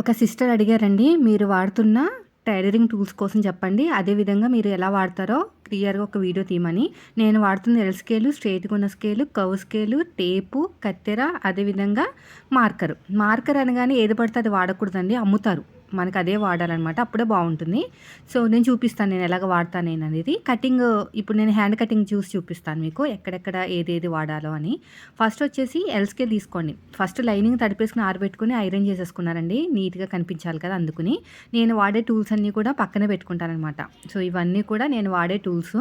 ఒక సిస్టర్ అడిగారండి మీరు వాడుతున్న టైలరింగ్ టూల్స్ కోసం చెప్పండి. అదేవిధంగా మీరు ఎలా వాడతారో క్లియర్గా ఒక వీడియో తీయమని. నేను వాడుతున్న ఎల్ స్కేలు స్ట్రేట్గా ఉన్న స్కేలు కవ్ స్కేలు టేపు కత్తెర అదేవిధంగా మార్కర్ మార్కర్ అనగానే ఏది పడితే అది వాడకూడదండి అమ్ముతారు. మనకు అదే వాడాలన్నమాట. అప్పుడే బాగుంటుంది. సో నేను చూపిస్తాను నేను ఎలాగ వాడతాను నేను అనేది కటింగ్ ఇప్పుడు నేను హ్యాండ్ కటింగ్ చూసి చూపిస్తాను మీకు ఎక్కడెక్కడ ఏదేది వాడాలో అని. ఫస్ట్ వచ్చేసి ఎల్స్కే తీసుకోండి. ఫస్ట్ లైనింగ్ తడిపేసుకుని ఆరబెట్టుకుని ఐరన్ చేసేసుకున్నారండి. నీట్గా కనిపించాలి కదా అందుకుని. నేను వాడే టూల్స్ అన్నీ కూడా పక్కనే పెట్టుకుంటానమాట సో ఇవన్నీ కూడా నేను వాడే టూల్స్.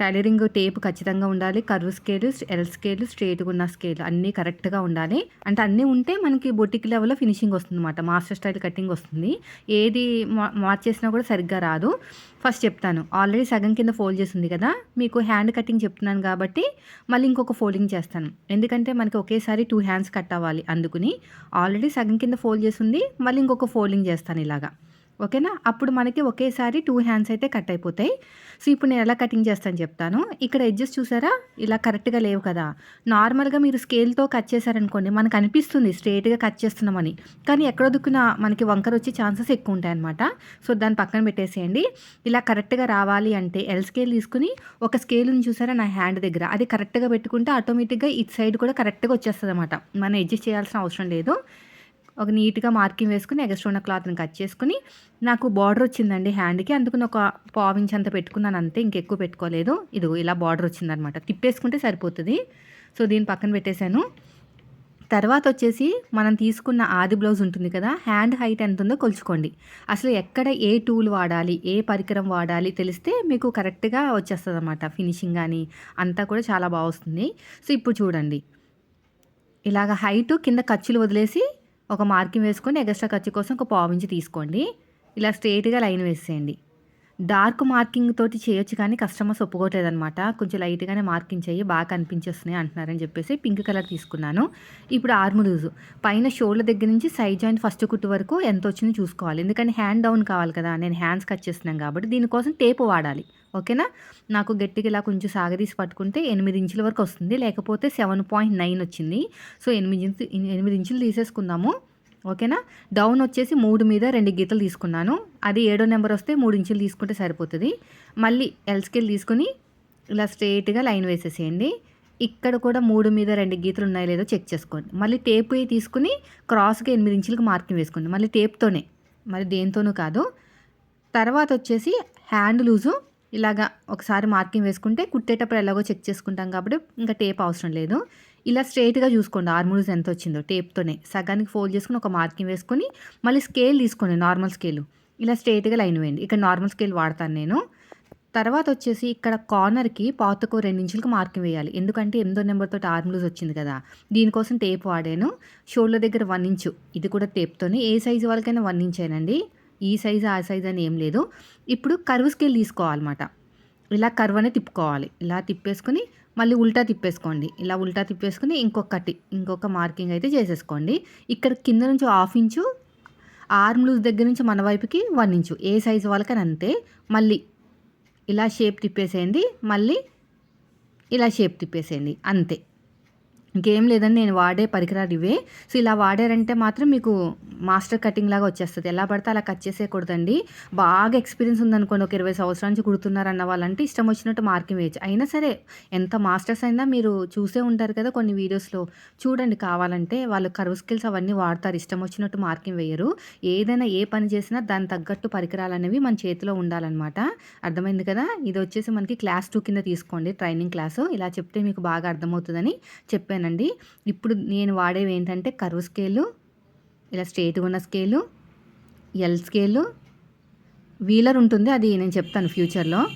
టైలరింగ్ టేప్ ఖచ్చితంగా ఉండాలి. కర్వ్ స్కేల్ ఎల్ స్కేల్ స్ట్రేట్గా ఉన్న స్కేల్ అన్నీ కరెక్ట్గా ఉండాలి. అంటే అన్నీ ఉంటే మనకి బొటిక్ లెవెల్లో ఫినిషింగ్ వస్తుంది అనమాట మాస్టర్ స్టైల్ కటింగ్ వస్తుంది. ఏది మార్చేసినా కూడా సరిగ్గా రాదు. ఫస్ట్ చెప్తాను. ఆల్రెడీ సగం కింద ఫోల్డ్ చేసింది కదా. మీకు హ్యాండ్ కటింగ్ చెప్తున్నాను కాబట్టి మళ్ళీ ఇంకొక ఫోల్డింగ్ చేస్తాను. ఎందుకంటే మనకి ఒకేసారి టూ హ్యాండ్స్ కట్ అవ్వాలి అందుకుని. ఆల్రెడీ సగం కింద ఫోల్డ్ చేసింది. మళ్ళీ ఇంకొక ఫోల్డింగ్ చేస్తాను ఇలాగా. ఓకేనా? అప్పుడు మనకి ఒకేసారి టూ హ్యాండ్స్ అయితే కట్ అయిపోతాయి. సో ఇప్పుడు నేను ఎలా కటింగ్ చేస్తాను చెప్తాను. ఇక్కడ ఎడ్జెస్ చూసారా? ఇలా కరెక్ట్గా లేవు కదా. నార్మల్గా మీరు స్కేల్తో కట్ చేశారనుకోండి మనకు అనిపిస్తుంది స్ట్రేట్గా కట్ చేస్తున్నామని. కానీ ఎక్కడ దుక్కున మనకి వంకర వచ్చే ఛాన్సెస్ ఎక్కువ ఉంటాయన్నమాట సో దాన్ని పక్కన పెట్టేసేయండి. ఇలా కరెక్ట్గా రావాలి అంటే ఎల్ స్కేల్ తీసుకుని ఒక స్కేల్ చూసారా? నా హ్యాండ్ దగ్గర. అది కరెక్ట్గా పెట్టుకుంటే ఆటోమేటిక్గా ఇటు సైడ్ కూడా కరెక్ట్గా వచ్చేస్తుంది అనమాట మనం అడ్జస్ట్ చేయాల్సిన అవసరం లేదు. ఒక నీట్గా మార్కింగ్ వేసుకుని ఎగస్ట్రా ఉన్న క్లాత్ని కట్ చేసుకుని నాకు బార్డర్ వచ్చిందండి హ్యాండ్కి. అందుకని ఒక పావించి అంత పెట్టుకున్నాను అంతే ఇంకెక్కువ పెట్టుకోలేదు. ఇది ఇలా బార్డర్ వచ్చిందనమాట తిప్పేసుకుంటే సరిపోతుంది. సో దీన్ని పక్కన పెట్టేశాను. తర్వాత వచ్చేసి మనం తీసుకున్న ఆది బ్లౌజ్ ఉంటుంది కదా హ్యాండ్ హైట్ ఎంత ఉందో కొలుచుకోండి. అసలు ఎక్కడ ఏ టూల్ వాడాలి ఏ పరికరం వాడాలి తెలిస్తే మీకు కరెక్ట్గా వచ్చేస్తుంది అనమాట ఫినిషింగ్ కానీ అంతా కూడా చాలా బాగా వస్తుంది. సో ఇప్పుడు చూడండి. ఇలాగ హైటు కింద ఖర్చులు వదిలేసి ఒక మార్కింగ్ వేసుకొని ఎగస్ట్రా ఖర్చు కోసం ఒక పావించి తీసుకోండి. ఇలా స్ట్రేట్గా లైన్ వేసేయండి. డార్క్ మార్కింగ్ తోటి చేయొచ్చు కానీ కస్టమర్స్ ఒప్పుకోవట్లేదనమాట కొంచెం లైట్గానే మార్కింగ్ చేయి బాగా కనిపించేస్తున్నాయి అంటున్నారని చెప్పేసి పింక్ కలర్ తీసుకున్నాను. ఇప్పుడు ఆర్మ్ లూజు పైన షోల్డర్ దగ్గర నుంచి సైడ్ జాయింట్ ఫస్ట్ కుట్టు వరకు ఎంత వచ్చిందో చూసుకోవాలి. ఎందుకంటే హ్యాండ్ డౌన్ కావాలి కదా నేను హ్యాండ్స్ కట్ చేస్తున్నాను కాబట్టి దీనికోసం టేపు వాడాలి. ఓకేనా? నాకు గట్టిగా ఇలా కొంచెం సాగదీసి పట్టుకుంటే ఎనిమిది ఇంచుల వరకు వస్తుంది. లేకపోతే సెవెన్ పాయింట్ నైన్ వచ్చింది. సో ఎనిమిది ఇంచు ఎనిమిది ఇంచులు తీసేసుకుందాము. ఓకేనా? డౌన్ వచ్చేసి మూడు మీద రెండు గీతలు తీసుకున్నాను. అది ఏడో నెంబర్ వస్తే మూడు ఇంచులు తీసుకుంటే సరిపోతుంది. మళ్ళీ ఎల్ స్కేల్ తీసుకుని ఇలా స్ట్రేట్గా లైన్ వేసేసేయండి. ఇక్కడ కూడా మూడు మీద రెండు గీతలు ఉన్నాయో లేదో చెక్ చేసుకోండి. మళ్ళీ టేప్ తీసుకుని క్రాస్గా ఎనిమిది ఇంచులకు మార్కింగ్ వేసుకోండి. మళ్ళీ టేప్తోనే. మరి దేంతోనూ కాదు. తర్వాత వచ్చేసి హ్యాండ్ లూజు. ఇలాగా ఒకసారి మార్కింగ్ వేసుకుంటే కుట్టేటప్పుడు ఎలాగో చెక్ చేసుకుంటాం కాబట్టి ఇంకా టేప్ అవసరం లేదు. ఇలా స్ట్రైట్గా చూసుకోండి. ఆర్మూల్స్ ఎంత వచ్చిందో టేప్తోనే. సగానికి ఫోల్డ్ చేసుకుని ఒక మార్కింగ్ వేసుకొని మళ్ళీ స్కేల్ తీసుకోండి. Normal scale. ఇలా స్ట్రైట్గా లైన్ వేయండి. ఇక్కడ నార్మల్ స్కేల్ వాడతాను నేను. తర్వాత వచ్చేసి ఇక్కడ కార్నర్కి పాతకు రెండు ఇంచులకు మార్కింగ్ వేయాలి. ఎందుకంటే ఎనిమిదో నెంబర్తో ఆర్మ్లూజ్ వచ్చింది కదా. దీనికోసం టేప్ వాడాను. షోల్డర్ దగ్గర వన్ ఇంచు. ఇది కూడా టేప్తోనే. ఏ సైజు వాళ్ళకైనా వన్ ఇంచ్ అయినండి ఈ సైజు ఆ సైజ్ అని ఏం లేదు. ఇప్పుడు కర్వ్ స్కేల్ తీసుకోవాలన్నమాట. ఇలా కర్వ్ అనేది తిప్పుకోవాలి. ఇలా తిప్పేసుకుని మళ్ళీ ఉల్టా తిప్పేసుకోండి. ఇలా ఉల్టా తిప్పేసుకుని ఇంకొకటి ఇంకొక మార్కింగ్ అయితే చేసేసుకోండి. ఇక్కడ కింద నుంచి హాఫ్ ఇంచు ఆర్మ్ లూజ్ దగ్గర నుంచి మన వైపుకి వన్ ఇంచు ఏ సైజు వాళ్ళకని అంతే. మళ్ళీ ఇలా షేప్ తిప్పేసేయండి. మళ్ళీ ఇలా షేప్ తిప్పేసేయండి. అంతే. ఇంకేం లేదని నేను వాడే పరికరాలు ఇవే. సో ఇలా వాడారంటే మాత్రం మీకు మాస్టర్ కటింగ్ లాగా వచ్చేస్తుంది. ఎలా పడితే అలా కట్ చేసేయకూడదండి. బాగా ఎక్స్పీరియన్స్ ఉందనుకోండి ఒక ఇరవై సంవత్సరాల నుంచి కుడుతున్నారన్న వాళ్ళంటే ఇష్టం వచ్చినట్టు మార్కింగ్ వేయచ్చు అయినా సరే ఎంత మాస్టర్స్ అయినా మీరు చూసే ఉంటారు కదా కొన్ని వీడియోస్లో. చూడండి కావాలంటే వాళ్ళు కర్వ్ స్కిల్స్ అవన్నీ వాడతారు. ఇష్టం వచ్చినట్టు మార్కింగ్ వేయరు. ఏదైనా ఏ పని చేసినా దాని తగ్గట్టు పరికరాలు అనేవి మన చేతిలో ఉండాలన్నమాట. అర్థమైంది కదా? ఇది వచ్చేసి మనకి క్లాస్ టూ కింద తీసుకోండి ట్రైనింగ్ క్లాసు. ఇలా చెప్తే మీకు బాగా అర్థమవుతుందని చెప్పాను. అండి ఇప్పుడు నేను వాడేవి ఏంటంటే కరువు స్కేలు ఇలా స్ట్రేట్గా ఉన్న స్కేలు ఎల్ స్కేలు వీలర్ ఉంటుంది. అది నేను చెప్తాను ఫ్యూచర్లో.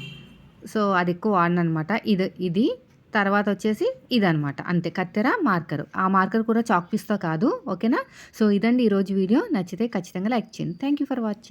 సో అది ఎక్కువ వాడినమాట ఇది ఇది తర్వాత వచ్చేసి ఇదనమాట. అంతే. కత్తెర మార్కర్. ఆ మార్కర్ కూడా చాక్ పీస్తో కాదు. ఓకేనా? సో ఇదండి ఈరోజు వీడియో. నచ్చితే ఖచ్చితంగా లైక్ చేయండి. Thank you for watching